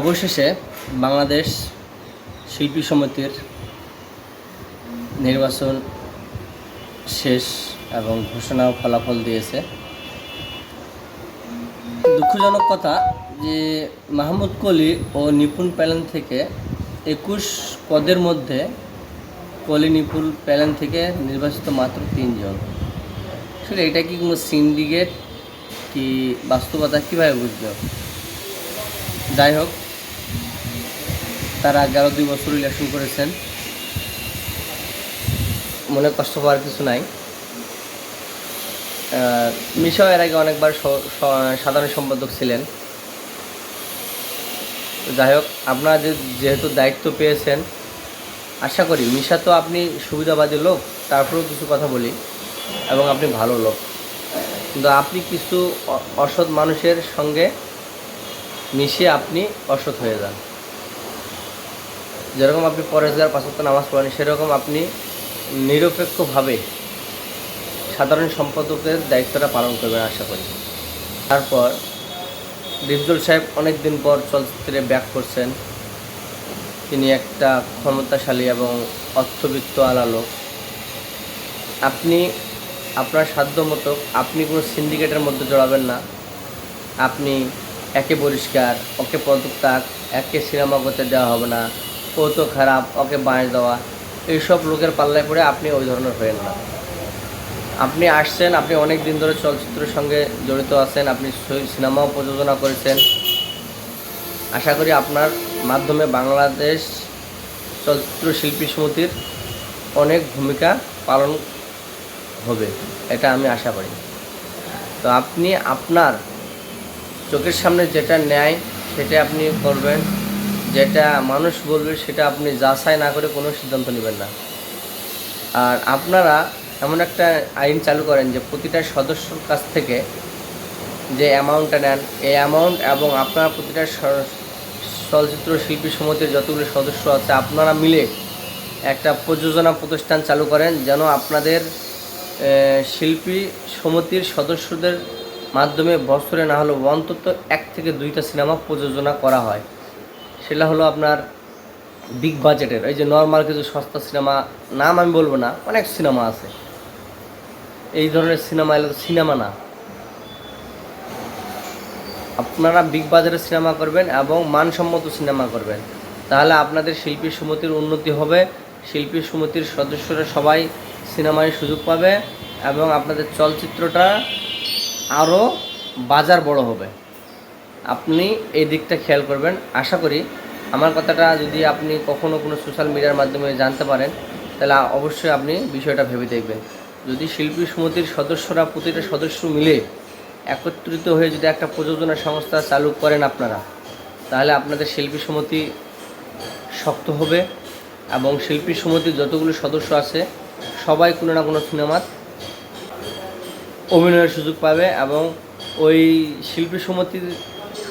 অবশেষে বাংলাদেশ শিল্পী সমিতির নির্বাচন শেষ এবং ঘোষণা ও ফলাফল দিয়েছে। দুঃখজনক কথা যে মাহমুদ কলি ও নিপুণ প্যালেন থেকে একুশ পদের মধ্যে কলি নিপুণ প্যালেন থেকে নির্বাচিত মাত্র তিনজন। আসলে এটা কি কোনো সিন্ডিকেট, কি বাস্তবতা কীভাবে বুঝবে যাই হোক, তারা এগারো দুই বছর ইলেকশন করেছেন। মনে কষ্ট পাওয়ার কিছু নাই। মিশাও এর আগে অনেকবার সাধারণ সম্পাদক ছিলেন। যাই হোক আপনারা যেহেতু দায়িত্ব পেয়েছেন, আশা করি মিশা তো আপনি সুবিধাবাদী লোক, তারপরেও কিছু কথা বলি, এবং আপনি ভালো লোক। কিন্তু আপনি কিছু অসৎ মানুষের সঙ্গে মিশে আপনি অসৎ হয়ে যান। যেরকম আপনি পরেশগার পাঁচত্ব নামাজ পড়েন সেরকম আপনি নিরপেক্ষভাবে সাধারণ সম্পাদকের দায়িত্বটা পালন করবেন আশা করি। তারপর ডিপজল সাহেব অনেক দিন পর চলচ্চিত্রে ব্যাক করছেন। তিনি একটা ক্ষমতাশালী এবং অর্থবিত্ত আলা লোক। আপনি, আপনার সাধ্য মতো আপনি কোনো সিন্ডিকেটের মধ্যে জড়াবেন না। আপনি একে পরিষ্কার, ওকে পদত্যাগ একে সিনেমা করতে দেওয়া হবে না, ও তো খারাপ, ওকে বাঁশ দেওয়া। এইসব লোকের পাল্লায় পড়ে আপনি ওই ধরনের হয়েন না আপনি আসছেন, আপনি অনেক দিন ধরে চলচ্চিত্রের সঙ্গে জড়িত আছেন, আপনি সিনেমাও প্রযোজনা করেছেন। আশা করি আপনার মাধ্যমে বাংলাদেশ চলচ্চিত্র শিল্পী সমিতির অনেক ভূমিকা পালন হবে, এটা আমি আশা করি। তো আপনি, আপনার চোখের সামনে যেটা ন্যায়, সেটা আপনি করবেন। যেটা মানুষ বলবে, সেটা আপনি যাচাই না করে কোনো সিদ্ধান্ত নেবেন না। আর আপনারা এমন একটা আইন চালু করেন যে প্রতিটা সদস্যর কাছ থেকে যে অ্যামাউন্টটা নেন, এই অ্যামাউন্ট এবং আপনার প্রতিটা চলচ্চিত্র শিল্পী সমিতির যতগুলো সদস্য আছে, আপনারা মিলে একটা প্রযোজনা প্রতিষ্ঠান চালু করেন যেন আপনাদের শিল্পী সমিতির সদস্যদের মাধ্যমে বছরে না হলেও অন্তত এক থেকে দুইটা সিনেমা প্রযোজনা করা হয়। সেটা হলো আপনার বিগ বাজেটের এই যে নর্মাল কিছু সস্তা সিনেমা, নাম আমি বলব না, অনেক সিনেমা আছে। এই ধরনের সিনেমা এলে সিনেমা না। আপনারা বিগ বাজারের সিনেমা করবেন এবং মানসম্মত সিনেমা করবেন। তাহলে আপনাদের শিল্পী সমিতির উন্নতি হবে। শিল্পী সমিতির সদস্যরা সবাই সিনেমায় সুযোগ পাবে এবং আপনাদের চলচ্চিত্রটা আরও বাজার বড় হবে। আপনি এই দিকটা খেয়াল করবেন। আশা করি আমার কথাটা যদি আপনি কখনো কোনো সোশ্যাল মিডিয়ার মাধ্যমে জানতে পারেন, তাহলে অবশ্যই আপনি বিষয়টা ভেবে দেখবেন। যদি শিল্পী সমিতির সদস্যরা প্রতিটা সদস্য মিলে একত্রিত হয়ে যদি একটা প্রযোজনা সংস্থা চালু করেন আপনারা, তাহলে আপনাদের শিল্পী সমিতি শক্ত হবে এবং শিল্পী সমিতির যতগুলো সদস্য আছে, সবাই কোনো না কোনো সিনেমার অভিনয়ের সুযোগ পাবে এবং ওই শিল্পী সমিতির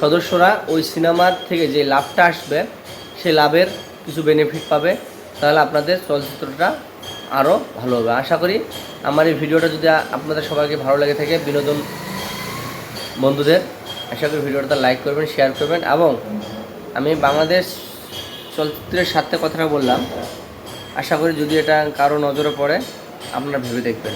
সদস্যরা ওই সিনেমার থেকে যে লাভটা আসবে সেই লাভের কিছু বেনিফিট পাবে। তাহলে আপনাদের চলচ্চিত্রটা আরও ভালো হবে। আশা করি আমার এই ভিডিওটা যদি আপনাদের সবাইকে ভালো লেগে থাকে, বিনোদন বন্ধুদের, আশা করি ভিডিওটা লাইক করবেন শেয়ার করবেন এবং আমি বাংলাদেশ চলচ্চিত্রের সাথে কথাটা বললাম। আশা করি যদি এটা কারও নজরে পড়ে, আপনারা ভেবে দেখবেন।